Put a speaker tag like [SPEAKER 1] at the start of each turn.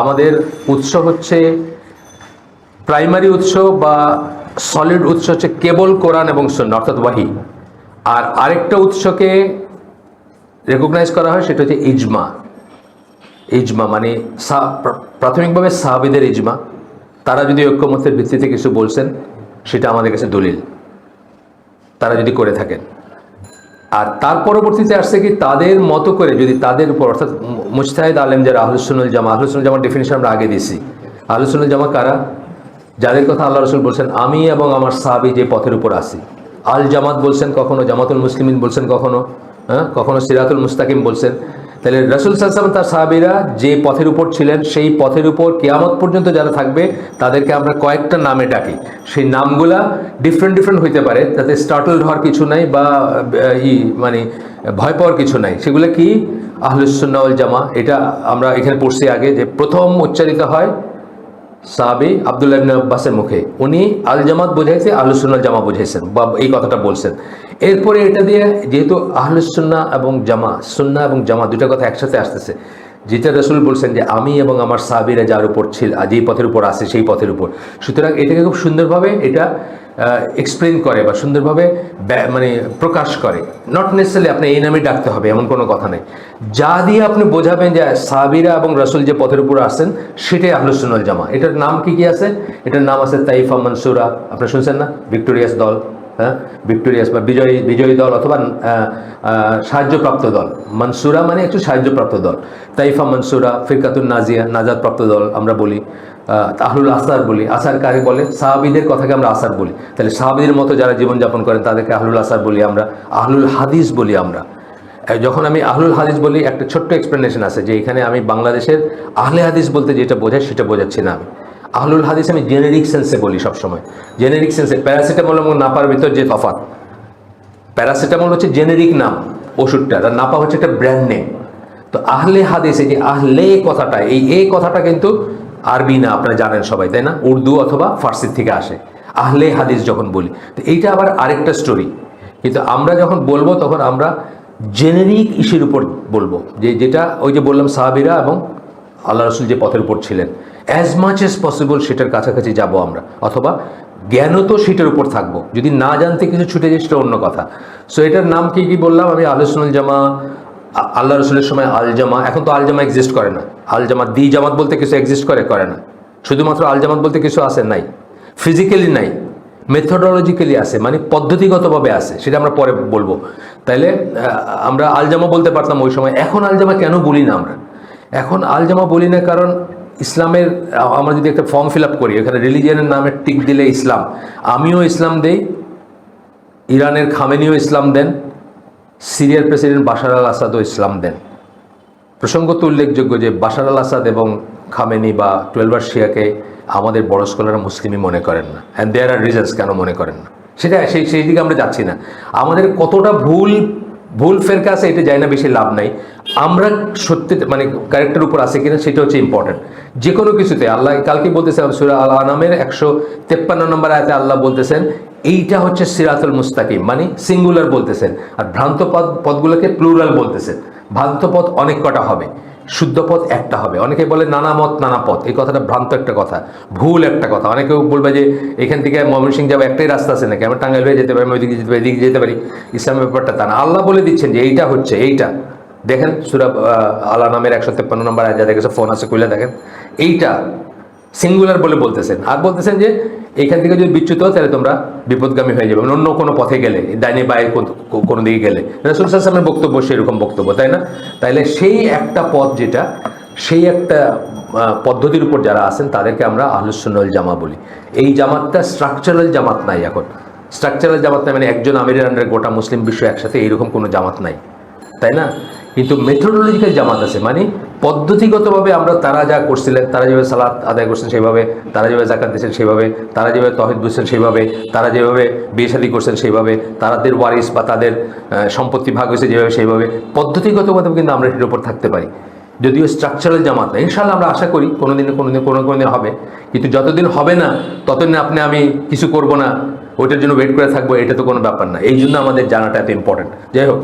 [SPEAKER 1] আমাদের উৎস হচ্ছে প্রাইমারি উৎস বা সলিড উৎস হচ্ছে কেবল কোরআন এবং সন্না অর্থাৎ ওয়াহি। আর আরেকটা উৎসকে রেকগনাইজ করা হয়, সেটা হচ্ছে ইজমা। ইজমা মানে প্রাথমিকভাবে সাহাবিদের ইজমা। তারা যদি ঐক্যমতের ভিত্তিতে কিছু বলছেন, সেটা আমাদের কাছে দলিল। তারা যদি করে থাকেন। আর তার পরবর্তীতে আসছে কি তাদের মতো করে যদি তাদের উপর, অর্থাৎ মুস্তাহিদ আলম যারা আহলুসুল জামা আহলুসুল জামার ডেফিনেশন আমরা আগে দিয়েছি। আহলুসুল জামা কারা? যাদের কথা আল্লাহ রসুল বলছেন, আমি এবং আমার সাহাবি যে পথের উপর আসি আল জামাত বলছেন কখনো, জামাতুল মুসলিম বলছেন কখনো হ্যাঁ? কখনো সিরাতুল মুস্তাকিম বলছেন। তাহলে রসুল সাল্লাম তার সাহাবিরা যে পথের উপর ছিলেন, সেই পথের উপর কেয়ামত পর্যন্ত যারা থাকবে, তাদেরকে আমরা কয়েকটা নামে ডাকি। সেই নামগুলা ডিফারেন্ট ডিফারেন্ট হইতে পারে, তাতে স্টার্টল হওয়ার কিছু নাই বা ই মানে ভয় পাওয়ার কিছু নাই। সেগুলো কি? আহলুসুন্নাউল জামা এটা আমরা এখানে পড়ছি আগে যে প্রথম উচ্চারিত হয় সাহাবি আবদুল্লাহ ইবনে আব্বাসের মুখে। উনি আল জামাত বুঝাইছে আহলুসুল্লাহ জামা বুঝাইছেন, বা এই কথাটা বলছেন। এরপরে এটা দিয়ে যেহেতু আহলুসুন্না এবং জামা সুন্না এবং জামা দুটা কথা একসাথে আসতেছে যেটা রসুল বলছেন যে আমি এবং আমার সাহাবিরা যার উপর ছিল যেই পথের উপর আছে সেই পথের উপর। সুতরাং এটাকে খুব সুন্দরভাবে এটা এক্সপ্লেন করে বা সুন্দরভাবে মানে প্রকাশ করে। নট নেসেসারি আপনি এই নামে ডাকতে হবে, এমন কোনো কথা নেই। যা দিয়ে আপনি বোঝাবেন যে সাবিরা এবং রসুল যে পথের উপর আসছেন, সেটাই আহলুসুন্নাল জামা এটার নাম কি কি আছে? এটার নাম আছে তাইফা মনসুরা। আপনি শুনছেন না? ভিক্টোরিয়াস দল। হ্যাঁ? ভিক্টোরিয়াস বা বিজয়ী বিজয়ী দল অথবা সাহায্যপ্রাপ্ত দল। মনসুরা মানে একটু সাহায্যপ্রাপ্ত দল। তাইফা মনসুরা ফিরকাতুন নাজিয়া নাজাদপ্রাপ্ত দল আমরা বলি। আহ, আহলুল আসার বলি। আসার কাকে বলে? সাহাবিদের কথাকে আমরা আসার বলি। তাহলে সাহাবিদের মতো যারা জীবনযাপন করেন তাদেরকে আহলুল আসার বলি আমরা। আহলুল হাদিস বলি আমরা। যখন আমি আহলুল হাদিস বলি একটা ছোট্ট এক্সপ্লেনেশন আছে যে এখানে আমি বাংলাদেশের আহলে হাদিস বলতে যেটা বোঝায় সেটা বোঝাচ্ছি না আমি। আহলুল হাদিস আমি জেনেরিক সেন্সে বলি সবসময়। জেনেরিক সেন্সে প্যারাসিটামল এবং নাপার ভিতর যে তফাৎ। প্যারাসিটামল হচ্ছে জেনেরিক নাম, ওষুধটা। আর নাপা হচ্ছে একটা ব্র্যান্ড নেম তো আহলে হাদিস, এই যে আহলে কথাটা, এই এ কথাটা কিন্তু আরবি না, আপনারা জানেন সবাই, তাই না? উর্দু অথবা ফার্সির থেকে আসে। আহলে হাদিস যখন বলি, তো এইটা আবার আরেকটা স্টোরি কিন্তু আমরা যখন বলব, তখন আমরা জেনেরিক ইস্যুর উপর বলব। যে যেটা, ওই যে বললাম সাহাবিরা এবং আল্লাহ রসুল যে পথের উপর ছিলেন। অ্যাজ মাচ এস পসিবল সেটার কাছাকাছি যাব আমরা, অথবা জ্ঞানও তো সেটার উপর থাকব, যদি না জানতে কিছু ছুটে যায় সেটা অন্য কথা। সো এটার নাম কি কি বললাম আমি? আলোচনাল জামা, আল্লাহ রসুলের সময় আল জামা, এখন তো আল জামা এক্সিস্ট করে না। আল জামা দি জামাত বলতে কিছু এক্সিস্ট করে করে না। শুধুমাত্র আল জামাত বলতে কিছু আছে? নাই। ফিজিক্যালি নাই। মেথোডোলজিক্যালি আছে মানে পদ্ধতিগতভাবে আছে, সেটা আমরা পরে বলব। তাইলে আমরা আলজামা বলতে পারতাম ওই সময়। এখন আলজামা কেন বলি না আমরা? এখন আলজামা বলি না কারণ ইসলামের, আমরা যদি একটা ফর্ম ফিল আপ করি, এখানে রিলিজিয়ানের নামে টিক দিলে ইসলাম। আমিও ইসলাম দেই, ইরানের খামেনিও ইসলাম দেন, সিরিয়ার প্রেসিডেন্ট বাশার আল আসাদও ইসলাম দেন। প্রসঙ্গত উল্লেখযোগ্য যে বাশার আল আসাদ এবং খামেনি বা টুয়েলভার শিয়াকে আমাদের বড় স্কলাররা মুসলিমই মনে করেন না। অ্যান্ড দেয়ার আর রিজনস কেন মনে করেন না। সেটা, সেই সেই দিকে আমরা যাচ্ছি না। আমাদের কতটা ভুল ভুল ফেরকা আছে, এটা যাই না, বেশি লাভ নাই। আমরা সত্যি মানে ক্যারেক্টার উপর আছে কিনা সেটা হচ্ছে ইম্পর্টেন্ট যে কোনো কিছুতে আল্লাহ কালকে বলতেছেন সুরা আল আনামের একশো তেপ্পান্ন নম্বর আয়তে আল্লাহ বলতেছেন, এইটা হচ্ছে সিরাতুল মুস্তাকিম। মানে সিঙ্গুলার বলতেছেন। আর ভ্রান্ত পদ, পদগুলোকে প্লুরাল বলতেছেন। ভ্রান্ত পথ অনেক কটা হবে, শুদ্ধ পথ একটা হবে। অনেকে বলে নানা মত, নানা পথ। এই কথাটা ভ্রান্ত একটা কথা, ভুল একটা কথা। অনেকেও বলবে যে এখান থেকে ময়মনসিং যাব একটাই রাস্তা আছে নাকি? আমি টাঙ্গাইল হয়ে যেতে পারি, আমি ওইদিকে যেতে পারি এদিকে যেতে পারি। ইসলামের ব্যাপারটা তা না। আল্লাহ বলে দিচ্ছেন যে এইটা হচ্ছে, এইটা। দেখেন, সুরা আলা নামের একশো তেপ্পান্ন নম্বর আয় যাদের কাছে ফোন আছে, খুলে দেখেন। এইটা সিঙ্গুলার বলে বলতেছেন। আর বলতেছেন যে, এখান থেকে যদি বিচ্যুত তাহলে তোমরা বিপদগামী হয়ে যাবে। অন্য কোনো পথে গেলে, ডাইনে বাইরে কোনো দিকে গেলে। রসুল সাল্লামের বক্তব্য সেরকম বক্তব্য, তাই না? তাইলে সেই একটা পথ যেটা, সেই একটা পদ্ধতির উপর যারা আছেন, তাদেরকে আমরা আহলুসুন্নল জামা বলি। এই জামাতটা স্ট্রাকচারাল জামাত নাই এখন। স্ট্রাকচারাল জামাত নাই মানে একজন আমিরের আন্ডারে গোটা মুসলিম বিশ্ব একসাথে এইরকম কোনো জামাত নাই। তাই না? কিন্তু মেথোডোলজিক্যাল জামাত আছে মানে পদ্ধতিগতভাবে আমরা তারা যা করছিলেন, তারা যেভাবে সালাত আদায় করছেন সেইভাবে, তারা যেভাবে জাকাত দিয়েছেন সেইভাবে, তারা যেভাবে তহিদ বুঝছেন সেইভাবে, তারা যেভাবে বিয়ে শাদী করছেন সেইভাবে তাদের ওয়ারিস বা তাদের সম্পত্তি ভাগ হয়েছে যেভাবে সেইভাবে, পদ্ধতিগতভাবে কিন্তু আমরা এটির উপর থাকতে পারি। যদিও স্ট্রাকচারাল জামাত না ইনশাল্লাহ আমরা আশা করি কোনো দিনে কোনো দিন কোনো কোনো দিন হবে, কিন্তু যতদিন হবে না, ততদিন আপনি, আমি কিছু করব না, ওইটার জন্য ওয়েট করে থাকব, এটা তো কোনো ব্যাপার না। এই জন্য আমাদের জানাটা এত ইম্পর্টেন্ট যাই হোক।